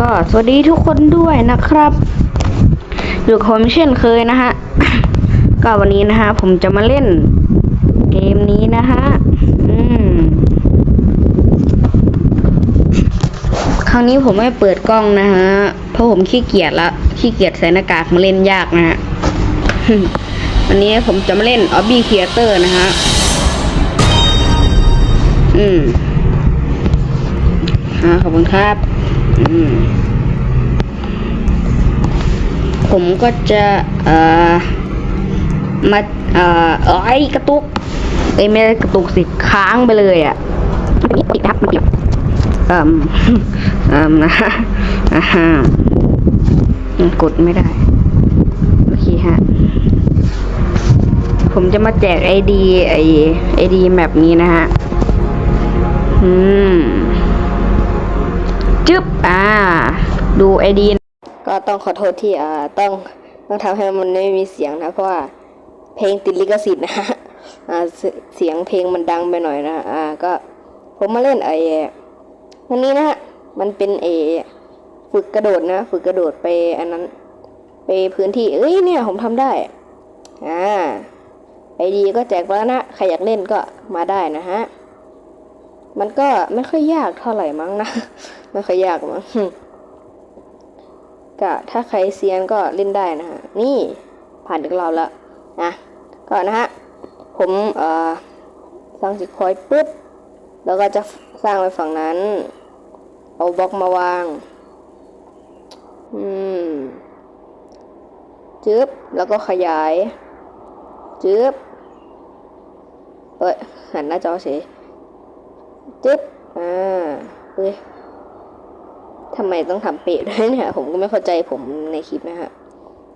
ก็สวัสดีทุกคนด้วยนะครับอยู่กับผมเช่นเคยนะฮะ ก็วันนี้นะฮะ ผมจะมาเล่น เกมนี้นะฮะอืมครั้งนี้ผมไม่เปิดกล้องนะฮะ เพราะผมขี้เกียจละ ขี้เกียจใส่หน้ากากมาเล่นยากนะฮะ วันนี้ผมจะมาเล่น Obby Creator นะฮะ อืมอ่าขอบคุณครับ ผมก็จะเอ่อมาเอ่อเอ้ยกระตุกเอ้ยไม่ได้กระตุกสิค้างไปเลยอะปิดปิดครับปิดเอ่มเอ่มนะฮะอ่าฮะมันกดไม่ได้โอเคฮะผมจะมาแจกไอดีไอไอดีแบบนี้นะฮะ อืม จึ๊บอ่า ดูไอดีก็ต้องขอโทษที่อ่าต้องต้องทำให้มันไม่มีเสียงนะ เพราะว่าเพลงติดลิขสิทธิ์นะฮะอ่าเสียงเพลงมันดังไปหน่อยนะอ่าก็ผมมาเล่นไอวันนี้นะฮะมันเป็นเอฝึกกระโดดนะ ฝึกกระโดดไปอันนั้น ไปพื้นที่ เอ้ยเนี่ยผมทำได้อ่าไอดีก็แจกแล้วนะ ใครอยากเล่นก็มาได้นะฮะ มันก็ไม่ค่อยยากเท่าไหร่มั้งนะ ไม่ค่อยยากมั้งก็ถ้าใครเซียนก็เล่นได้นะฮะ นี่ผ่านถึงเราแล้วนะก็นะฮะ ผมเอ่อสร้างสิคอยปุ๊บ แล้วก็จะสร้างไว้ฝั่งนั้น เอาบล็อกมาวาง อืมจึ๊บ แล้วก็ขยาย จึ๊บ เอ้ย หันหน้าจอเฉย จึ๊บอ่าเฮ้ยทำไมต้องทำเป๊ะด้วยเนี่ยผมก็ไม่เข้าใจผมในคลิปนะฮะ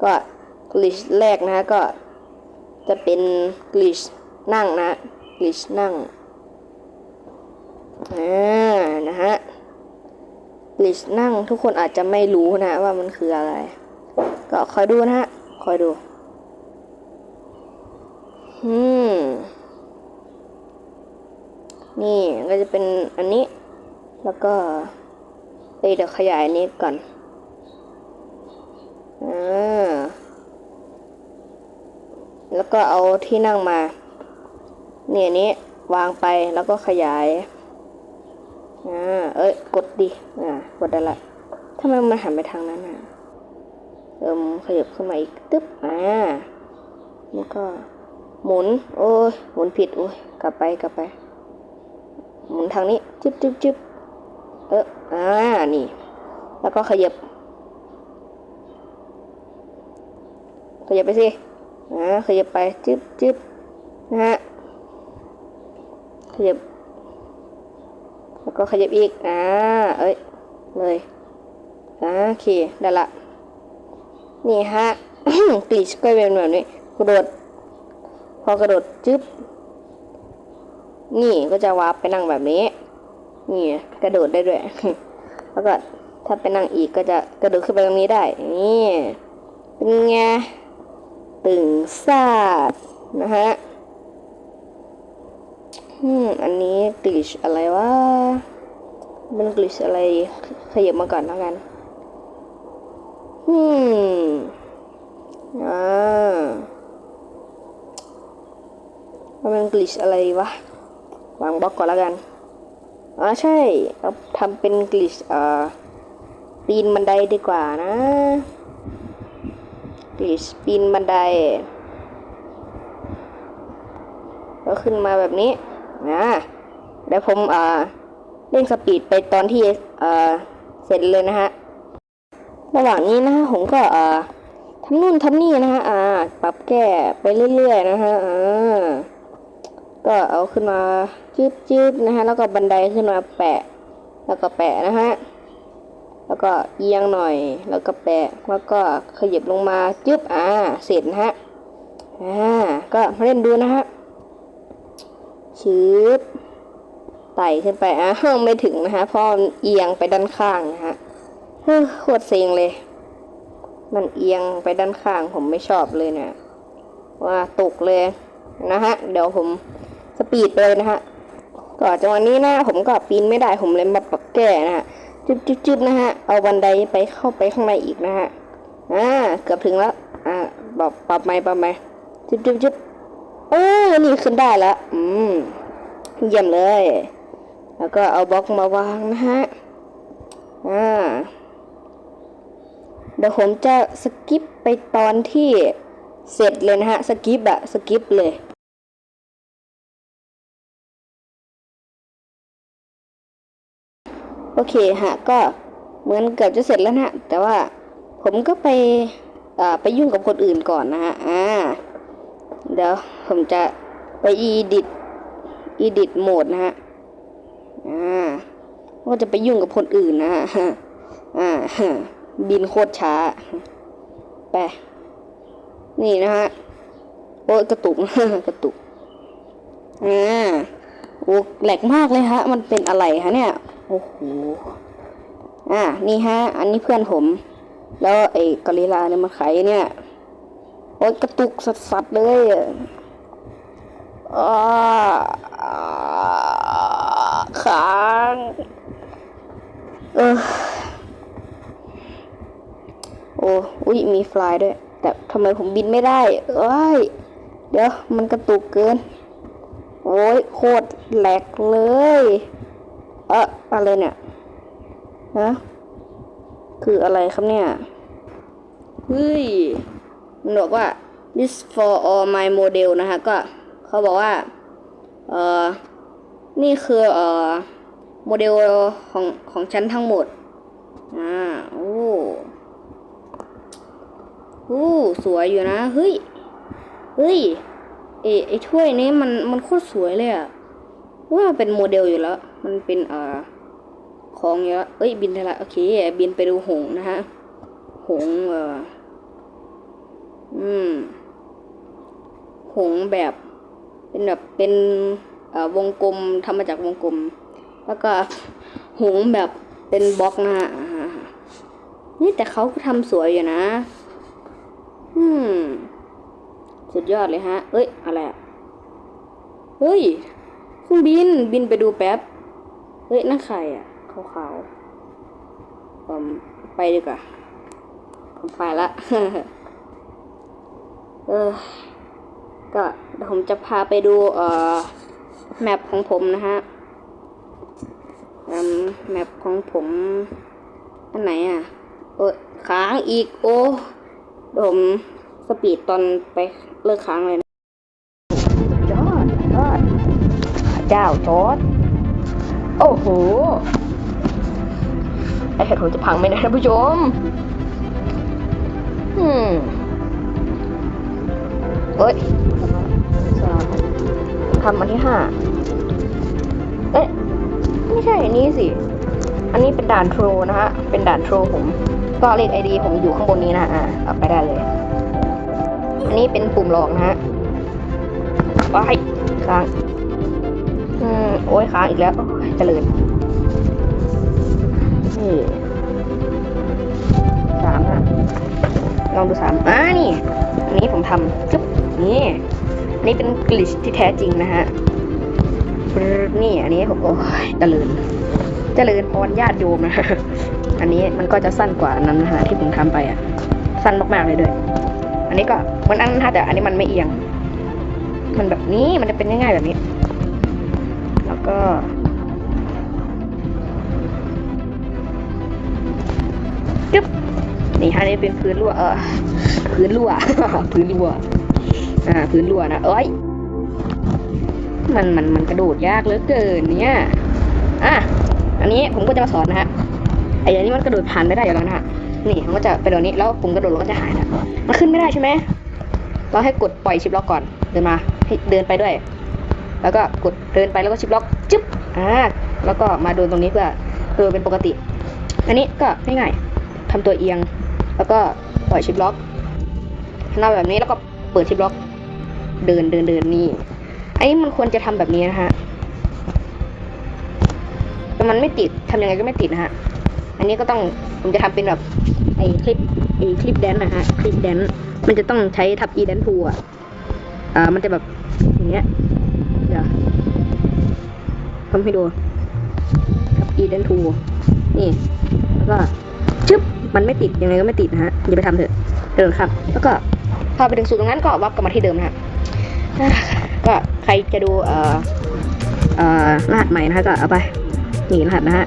ก็กลิชแรกนะฮะก็จะเป็นกลิชนั่งนะกลิชนั่งอ่านะฮะกลิชนั่งทุกคนอาจจะไม่รู้นะว่ามันคืออะไร ก็คอยดูนะฮะ คอยดูอืม นี่ก็จะเป็นอันนี้ แล้วก็เอ้ยเดี๋ยวขยายนนี้ก่อนอ่าแล้วก็เอาที่นั่งมา เนี่ยนี้วางไปแล้วก็ขยาย อ่า เอ้ย กดดิ อ่า กดได้ละทำไมมันหันไปทางนั้นอะ เอิมขยับขึ้นมาอีก ตึ๊บ อ่า แล้วก็หมุน โอ้ย หมุนผิด โอ้ย กลับไป กลับไป หมุนทางนี้จึ๊บจึ๊บจึ๊บเอออ่านี่ แล้วก็ขยับขยับไปสิอ่าขยับไปจึ๊บจึ๊บนะฮะขยับ แล้วก็ขยับอีกอ่าเอ้ยเลยอ่าโอเคได้ละนี่ฮะกลิชก็เป็นแบบนี้กระโดด พอกระโดดจึ๊บ นี่ก็จะวาร์ปไปนั่งแบบนี้ นี่กระโดดได้ด้วย แล้วก็ถ้าไปนั่งอีกก็จะกระโดดขึ้นไปตรงนี้ได้ นี่เป็นไงตึงซาดนะฮะอืมอันนี้กลิชอะไรวะมันกลิชอะไรขยับมาก่อนแล้วกันอืมอ่ามันกลิชอะไรวะ วางบล็อกก่อนแล้วกันอ๋อใช่เราทำเป็นกลิชเอ่อปีนบันไดดีกว่านะกลิชปีนบันไดก็ขึ้นมาแบบนี้นะเดี๋ยวผมเอ่อเร่งสปีดไปตอนที่เอ่อเสร็จเลยนะฮะระหว่างนี้นะฮะผมก็เอ่อทำนู่นทำนี่นะฮะอ่าปรับแก้ไปเรื่อยๆนะฮะอ่า ก็เอาขึ้นมาจืบจืบนะฮะ แล้วก็บันไดขึ้นมาแปะ แล้วก็แปะนะฮะ แล้วก็เอียงหน่อย แล้วก็แปะ แล้วก็ขยับลงมาจึ๊บ อ่า เสร็จนะฮะ อ่า ก็มาเล่นดูนะฮะชืบไต่ขึ้นไปอะไม่ถึงนะฮะเพราะมันเอียงไปด้านข้างนะฮะเฮ้ยโคตรเซ็งเลย มันเอียงไปด้านข้างผมไม่ชอบเลยเนี่ยว่าตกเลยนะฮะ เดี๋ยวผม สปีดไปเลยนะฮะก็จังหวะนี้นะผมก็ปีนไม่ได้ผมเลยมาปรับแก้นะฮะจึบจึบจึบนะฮะเอาบันไดไปเข้าไปข้างในอีกนะฮะอ่าเกือบถึงแล้วอ่าปรับปรับไม้ปรับไม้จึบจึบจึบเออนี่ขึ้นได้แล้วอืมเยี่ยมเลย แล้วก็เอาบล็อกมาวางนะฮะอ่าเดี๋ยวผมจะสกิปไปตอนที่เสร็จเลยนะฮะ สกิปอะสกิปเลย โอเคฮะก็เหมือนเกือบจะเสร็จแล้วนะแต่ว่าผมก็ไปอ่าไปยุ่งกับคนอื่นก่อนนะฮะอ่าเดี๋ยวผมจะไปอีดิทอีดิทโหมดนะฮะอ่าก็จะไปยุ่งกับคนอื่นนะฮะอ่าบินโคตรช้าไปนี่นะฮะโอ้ยกระตุกกระตุกอ่าโอ้แหลกมากเลยฮะ มันเป็นอะไรฮะเนี่ย โอ้โหอ่านี่ฮะ อันนี้เพื่อนผม แล้วไอ้กอริลาเนี่ยมาไขเนี่ยโอ้ยกระตุกสัสๆเลยอ่าค้างเออโอ้อุ้ยมีฟลายด้วย แต่ทำไมผมบินไม่ได้เอ้ย เดี๋ยว มันกระตุกเกิน โอ้ยโคตรแหลกเลย อออะไรเนี่ยฮะคืออะไรครับเนี่ยเฮ้ยมันบอกว่า this for all my model นะฮะก็เขาบอกว่า เออนี่คือเออโมเดลของของฉันทั้งหมด อ่า โอ้โอ้สวยอยู่นะ เฮ้ย เฮ้ยเอไอถ้วยนี้มันมันโคตรสวยเลยอะว่าเป็นโมเดลอยู่แล้ว มันเป็นเอ่อของเยอะเอ้ยบินได้ละโอเค บินไปดูหงนะฮะ หงเอ่ออืม หงแบบเป็นแบบเป็นเอ่อวงกลมทำมาจากวงกลม แล้วก็หงแบบเป็นบล็อกนะฮะนี่แต่เขาก็ทำสวยอยู่นะ อืม สุดยอดเลยฮะ เอ้ย อะไรอะเฮ้ยเครื่องบินบินไปดูแป๊บ เฮ้ยนั่นใครอะขาวๆผมไปดีกว่า ผมไปละ เออ ก็เดี๋ยวผมจะพาไปดู เอ่อ แมปของผมนะฮะอืมแมปของผม อันไหนอะเออค้างอีก โอ้เดี๋ยวผมสปีดตอนไปเลิกค้างเลยนะยอดยอดเจ้าจอด โอ้โหไอแฮดผมจะพังไหมนะท่านผู้ชมอืมเอ้ยสามทำอันที่ห้าเอ๊ะไม่ใช่อันนี้สิ อันนี้เป็นด่านโทรนะฮะ เป็นด่านโทรผม ก็เลขไอดีผมอยู่ข้างบนนี้นะอ่าเอาไปได้เลย อันนี้เป็นปุ่มหลอกนะฮะไปค้าง โอ้ยค้างอีกแล้วเจริญนี่สามนะลองดูสามอ่านี่ อันนี้ผมทำจุ๊บนี่นนี้เป็นกลิชที่แท้จริงนะฮะนี่ อันนี้ผมโอ้ยเจริญเจริญพรญาติโยมนะอันนี้มันก็จะสั้นกว่าอันนั้นนะฮะที่ผมทำไปอะ สั้นมากๆเลยด้วย อันนี้ก็มันอันนั้นนะแต่อันนี้มันไม่เอียง มันแบบนี้มันจะเป็นง่ายๆแบบนี้ ก็ จึ๊บ นี่ฮะนี่เป็นพื้นรั่ว เออ พื้นรั่ว พื้นรั่ว อ่า พื้นรั่วนะ เอ้ย มันมันมันกระโดดยากเหลือเกินเนี่ย อะ อันนี้ผมก็จะมาสอนนะฮะ ไอ้อันนี้มันกระโดดผ่านไม่ได้อยู่แล้วนะฮะ นี่มันก็จะเป็นแบบนี้ แล้วผมกระโดดแล้วก็จะหายนะมันขึ้นไม่ได้ใช่ไหมเราให้กดปล่อยชิปล็อกก่อน เดินมา ให้เดินไปด้วย แล้วก็กดเดินไปแล้วก็ชิปล็อกจึ๊บอ่าแล้วก็มาโดนตรงนี้เพื่อเออเป็นปกติ อันนี้ก็ง่ายๆทำตัวเอียง แล้วก็ปล่อยชิปล็อกทำแบบนี้แล้วก็เปิดชิปล็อก เดินเดินเดินนี่อันนี้มันควรจะทำแบบนี้นะฮะแต่มันไม่ติดทำยังไงก็ไม่ติดนะฮะอันนี้ก็ต้องผมจะทำเป็นแบบไอ้คลิปไอ้คลิปแดนนะฮะคลิปแดนมันจะต้องใช้ทับ e แดนทูอะอ่ามันจะแบบอย่างเงี้ย ทำให้ดูทับ e แดนทูนี่ แล้วก็ชึบมันไม่ติด ยังไงก็ไม่ติดนะฮะ อย่าไปทำเถอะเดินครับ แล้วก็พอไปถึงสูตรตรงนั้นก็วับกลับมาที่เดิมนะฮะก็ใครจะดูเอ่อเอ่อรหัสใหม่นะฮะก็เอาไปนี่รหัสนะฮะ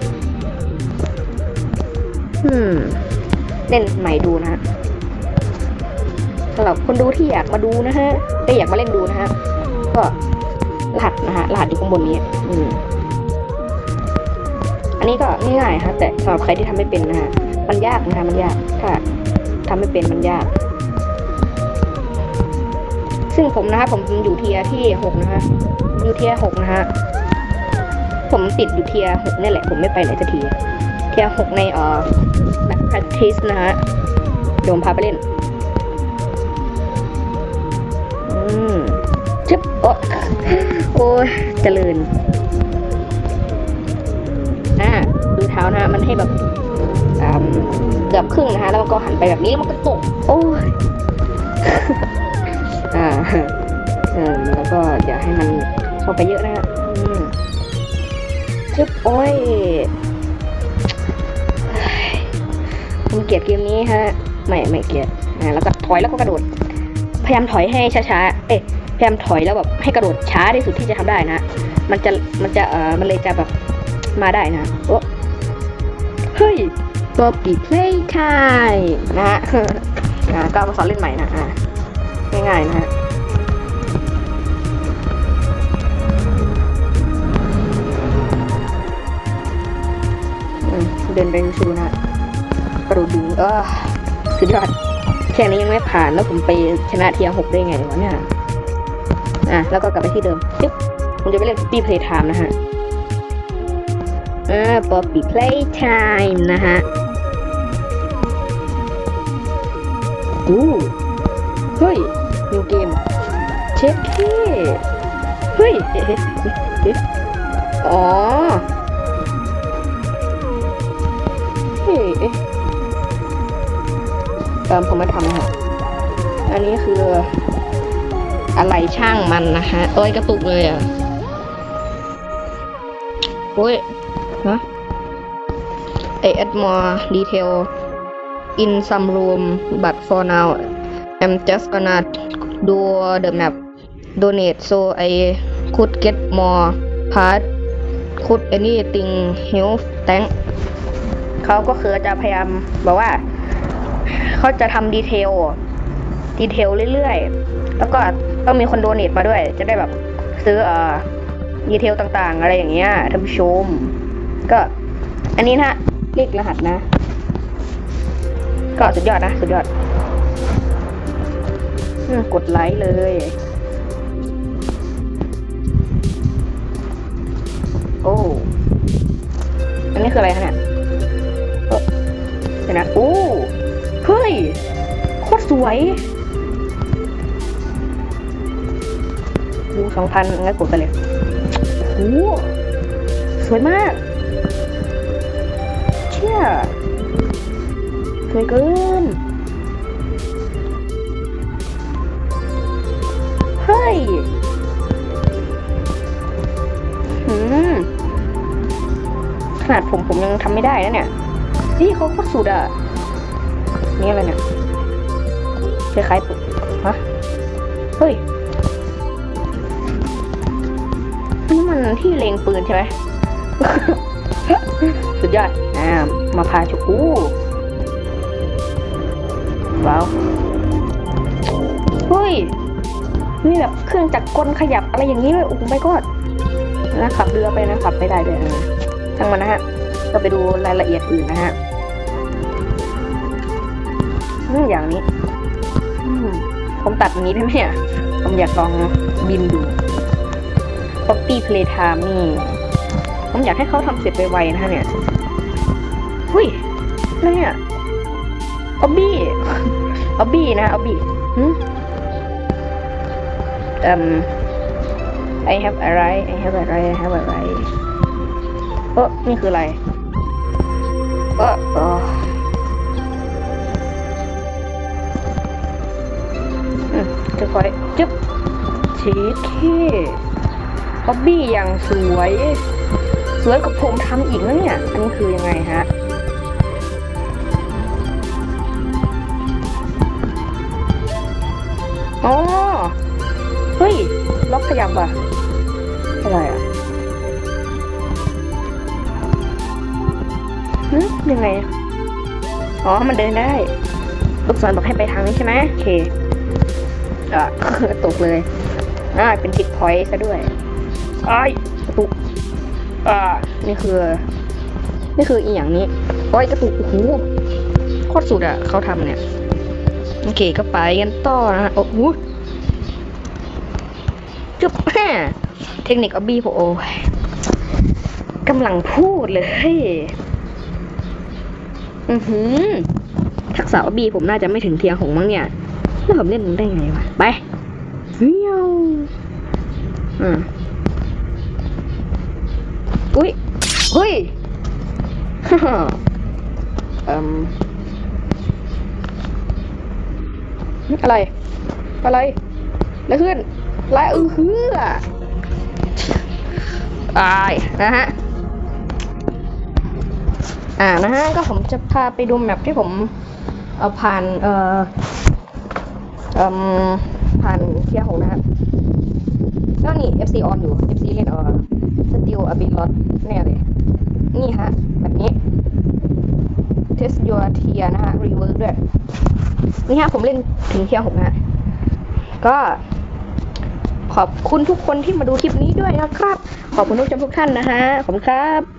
อืมเล่นใหม่ดูนะฮะสำหรับคนดูที่อยากมาดูนะฮะได้อยากมาเล่นดูนะฮะก็ รหัสนะฮะรหัสอยู่ข้างบนนี้อืมอันนี้ก็ง่ายๆครับแต่สำหรับใครที่ทำไม่เป็นนะฮะมันยากนะฮะมันยากถ้าทำไม่เป็นมันยาก ซึ่งผมนะฮะผมอยู่เทียที่หกนะฮะอยู่เทียหกนะฮะผมติดอยู่เทียหกนี่แหละ ผมไม่ไปไหนสักทีเทียหกในเอ่อแบบ practice นะฮะเดี๋ยวผมพาไปเล่นอืมจึ๊บโอ้ โอ้ยเจริญ อ่าดูเท้านะฮะมันให้แบบเกือบครึ่งนะฮะแล้วมันก็หันไปแบบนี้แล้วมันก็ตก โอ้ยอ่าเออแล้วก็อย่าให้มันเข้าไปเยอะนะฮะอืมจึ๊บโอ้ยผมเกลียดเกมนี้ฮะ ไม่ไม่เกลียดนะแล้วก็ถอยแล้วก็กระโดด พยายามถอยให้ช้าๆ เอ๊ะ พยายามถอยแล้วแบบให้กระโดดช้าที่สุดที่จะทำได้นะ มันจะมันจะเออมันเลยจะแบบมาได้นะโอ้เฮ้ยบอบบี้เพลย์ไทม์นะฮะอ่าก็มาสอนเล่นใหม่นะอ่าง่ายๆนะฮะอืมเดินไปชูนะกระโดดดึงเออสุดยอดแค่นี้ยังไม่ผ่านแล้วผมไปชนะเทียหกได้ไงวะเนี่ย อะแล้วก็กลับไปที่เดิมปึ๊บผมจะไปเล่นปีเพลย์ไทม์นะฮะอ่าป๊อปปี้เพลย์ไทม์นะฮะอู้เฮ้ยนิวเกมเช็คเท่เฮ้ยเอ๊ะเอ๊ะเอ๊ะอ๋อเฮ้ยเดิมผมมาทำนะฮะอันนี้คือ อะไรช่างมันนะฮะโอ้ยกระตุกเลยอะโอ้ยฮะเอแอดมอร์ดีเทล in some room but for now I'm just gonna do the map donate so I could get more part could anything help thank เขาก็คือจะพยายามบอกว่า เขาจะทำดีเทล ดีเทลเรื่อยๆ แล้วก็ ต้องมีคนโดเนทมาด้วย จะได้แบบซื้อเอ่อดีเทลต่างๆ อะไรอย่างเงี้ยท่านผู้ชม ก็ อันนี้นะเลขรหัสนะ ก็สุดยอดนะ สุดยอดอืมกดไลค์เลยโอ้อันนี้คืออะไรคะเนี่ยเออเดี๋ยวนะ โอ้ เฮ้ย โคตรสวย สองพันงั้นกดไปเลยโอ้สวยมาก เชี่ย สวยเกิน เฮ้ยอืมขนาดผมผมยังทำไม่ได้นะเนี่ยนี่เขาโคตรสุดอะ นี่อะไรเนี่ยคล้ายๆปุ๊บฮะ เฮ้ย ที่เลงปืนใช่ไหมสุดยอด อ่า มาพาชุกูว้าว เฮ้ยมีแบบเครื่องจักรกลขยับอะไรอย่างนี้ด้วยโอ้โหไม่กอดนะขับเรือไปนะขับไม่ได้ด้วยทั้งมันนะฮะ ก็ไปดูรายละเอียดอื่นนะฮะอืมอย่างนี้อืมผมตัดนี้ได้ไหมเนี่ย ผมอยากลองบินดู Poppy Playtime นี่ ผมอยากให้เขาทำเสร็จไวๆนะฮะเนี่ยหุ้ยอะไรเนี่ยออบบี้ออบบี้นะออบบี้หืมเอ่ม I have อะไร I have อะไร I have อะไรเออนี่คืออะไรเออเอออืมจะคอยจึ๊บชีสเค ฮอบบี้อย่างสวย สวยกว่าผมทำอีกนะเนี่ย อันนี้คือยังไงฮะอ๋อเฮ้ย ล็อกขยับอะอะไรอะนึยังไง อ๋อ มันเดินได้ ลูกศรบอกให้ไปทางนี้ใช่ไหมโอเคอะตกเลย อ่า เป็นทิกพอยต์ซะด้วย ไอ้กระตุกอ่า นี่คือ นี่คืออีอย่างนี้โอ้ยกระตุกโอ้โหโคตรสุดอะเขาทำเนี่ย โอเคก็ไปกันต่อนะโอ้โหจุ๊บแม่เทคนิคออบบี้ผมโอ้ยกำลังพูดเลย อือหือ ทักษะออบบี้ผมน่าจะไม่ถึงเทียงหงมั้งเนี่ย แล้วผมเล่นได้ไงวะ ไปเฟี้ยวอ่า อุ้ยเฮ้ยเอ่มอะไร อะไรแล้วขึ้นไล่อือฮืออายนะฮะ อ่านะฮะ ก็ผมจะพาไปดูแมปที่ผมเอาผ่านเอ่อเอ่มผ่านเทียวของนะฮะแล้วนี่ FC on อยู่ FC เล่นเอ่อสติลอบิลอต แน่เลย นี่ฮะ แบบนี้ test your tier นะฮะ rework ด้วย นี่ฮะ ผมเล่นถึงเที่ยงหกนะฮะ ก็ขอบคุณทุกคนที่มาดูคลิปนี้ด้วยนะครับ ขอบคุณทุกท่านทุกท่านนะฮะ ขอบคุณครับ